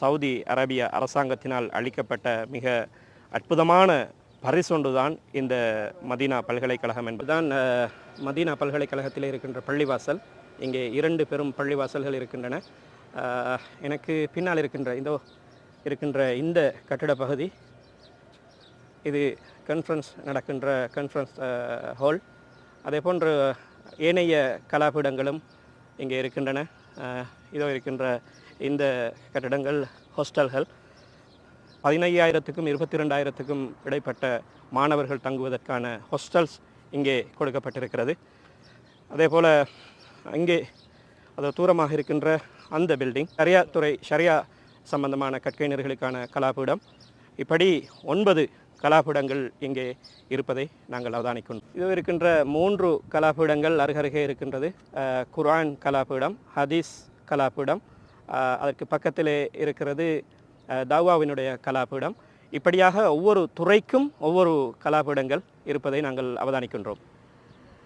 Saudi அரேபிய அரசாங்கத்தினால் அளிக்கப்பட்ட மிக அற்புதமான பரிசொன்றுதான் இந்த மதீனா பல்கலைக்கழகம் என்பதுதான். மதீனா பல்கலைக்கழகத்தில் இருக்கின்ற பள்ளிவாசல் இங்கே இரண்டு பெரும் பள்ளிவாசல்கள் இருக்கின்றன. எனக்கு பின்னால் இருக்கின்ற இந்த இருக்கின்ற இந்த கட்டிட பகுதி இது கன்ஃபரன்ஸ் நடக்கின்ற கன்ஃபரன்ஸ் ஹால் அதே போன்று ஏனைய கலாபீடங்களும் இங்கே இருக்கின்றன. இதோ இருக்கின்ற இந்த கட்டிடங்கள் ஹாஸ்டல்கள். பதினையாயிரத்துக்கும் இருபத்தி ரெண்டாயிரத்துக்கும் இடைப்பட்ட மாணவர்கள் தங்குவதற்கான ஹாஸ்டல்ஸ் இங்கே கொடுக்கப்பட்டிருக்கிறது. அதே போல் அங்கே அது தூரமாக இருக்கின்ற அந்த பில்டிங் ஷரியா துறை ஷரியா சம்பந்தமான கற்கைஞர்களுக்கான கலாபீடம். இப்படி ஒன்பது கலாபீடங்கள் இங்கே இருப்பதை நாங்கள் அவதானிக்கின்றோம். இது இருக்கின்ற மூன்று கலாபீடங்கள் அருகருகே இருக்கின்றது. குரான் கலாபீடம் ஹதீஸ் கலாபீடம் அதற்கு பக்கத்திலே இருக்கிறது தாவாவினுடைய கலாபீடம். இப்படியாக ஒவ்வொரு துறைக்கும் ஒவ்வொரு கலாபீடங்கள் இருப்பதை நாங்கள் அவதானிக்கின்றோம்.